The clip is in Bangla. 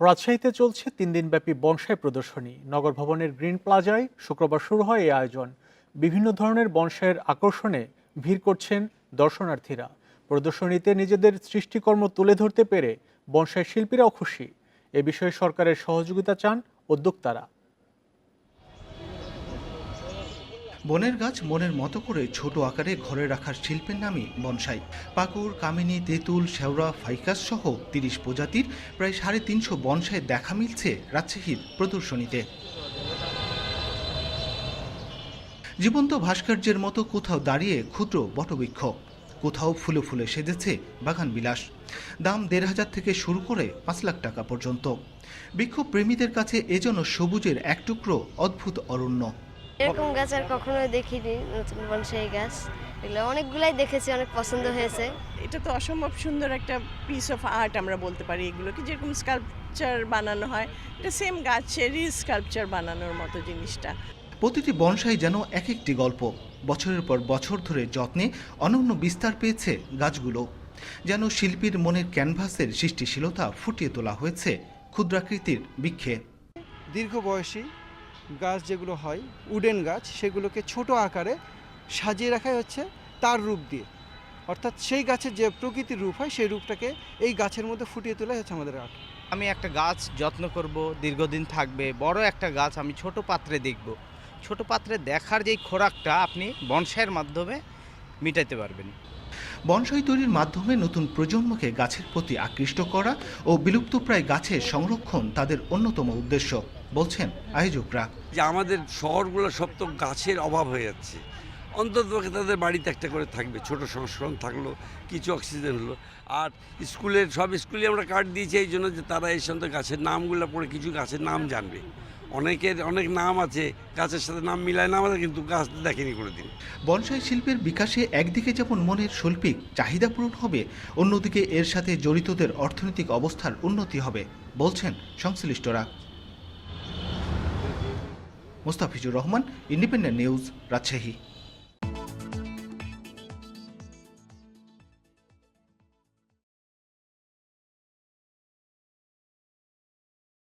রাজশাহীতে চলছে তিন দিনব্যাপী বনসাই প্রদর্শনী। নগর ভবনের গ্রিন প্লাজায় শুক্রবার শুরু হয় এই আয়োজন। বিভিন্ন ধরনের বনসাইয়ের আকর্ষণে ভিড় করছেন দর্শনার্থীরা। প্রদর্শনীতে নিজেদের সৃষ্টিকর্ম তুলে ধরতে পেরে বনসাই শিল্পীরাও খুশি। এ বিষয়ে সরকারের সহযোগিতা চান উদ্যোক্তারা। বনের গাছ মনের মতো করে ছোট আকারে ঘরে রাখার শিল্পের নামই বনসাই। পাকুর কামিনী, তেঁতুল, শেওড়া, ফাইকাস সহ তিরিশ প্রজাতির প্রায় সাড়ে তিনশো বনসাই দেখা মিলছে রাজশাহীর প্রদর্শনীতে। জীবন্ত ভাস্কর্যের মতো কোথাও দাঁড়িয়ে ক্ষুদ্র বটবৃক্ষ, কোথাও ফুলে ফুলে সেজেছে বাগান বিলাস। দাম দেড় হাজার থেকে শুরু করে পাঁচ লাখ টাকা পর্যন্ত। বৃক্ষ প্রেমীদের কাছে এজন্য সবুজের এক টুকরো অদ্ভুত অরণ্য। এরকম গাছ আর কখনো দেখিনি নতুন বনসাই গাছ। এগুলো অনেকগুলাই দেখেছি অনেক পছন্দ হয়েছে। এটা তো অসম্ভব সুন্দর একটা পিস অফ আর্ট আমরা বলতে পারি এগুলোকে যেরকম স্কাল্পচার বানানো হয় এটা সেম গাছেরই স্কাল্পচার বানানোর মতো জিনিসটা। প্রতিটি বনসাই যেন এক একটি গল্প বছরের পর বছর ধরে যত্নে অনন্য বিস্তার পেয়েছে গাছগুলো। যেন শিল্পীর মনের ক্যানভাসের সৃষ্টিশীলতা ফুটিয়ে তোলা হয়েছে ক্ষুদ্রাকৃতির বৃক্ষে দীর্ঘ বয়সী গাছ যেগুলো হয় উডেন গাছ সেগুলোকে ছোট আকারে সাজিয়ে রাখাই হচ্ছে তার রূপ দিয়ে। অর্থাৎ সেই গাছের যে প্রকৃতির রূপ হয় সেই রূপটাকে এই গাছের মধ্যে ফুটিয়ে তোলাই হচ্ছে আমাদের আর্ট। আমি একটা গাছ যত্ন করব দীর্ঘদিন থাকবে বড় একটা গাছ আমি ছোট পাত্রে দেখব। ছোট পাত্রে দেখার যেই খোরাকটা আপনি বনসাইয়ের মাধ্যমে মিটাইতে পারবেন। বনসাই তৈরির মাধ্যমে নতুন প্রজন্মকে গাছের প্রতি আকৃষ্ট করা ও বিলুপ্তপ্রায় গাছের সংরক্ষণ তাদের অন্যতম উদ্দেশ্য। বলছেন আয়োজকরা যে আমাদের শহরগুলো সব তো গাছের অভাব হয়ে যাচ্ছে। অন্তত তাদের বাড়িতে একটা করে থাকবে ছোট সংস্করণ থাকল কিছু অক্সিজেন হলো। আর স্কুলের সব স্কুলে আমরা কার্ড দিয়েছি এই জন্য যে তারা এই সন্ধ্যে গাছের নামগুলো পড়ে কিছু গাছের নাম জানবে। অনেকের অনেক নাম আছে গাছের সাথে নাম মিলায় না আমাদের কিন্তু গাছ দেখেনি কোনো দিন বনসাই শিল্পের বিকাশে একদিকে যেমন মনের শৈল্পিক চাহিদা পূরণ হবে অন্যদিকে এর সাথে জড়িতদের অর্থনৈতিক অবস্থার উন্নতি হবে বলছেন সংশ্লিষ্টরা। Mostafizur Rahman independent news Rajshahi.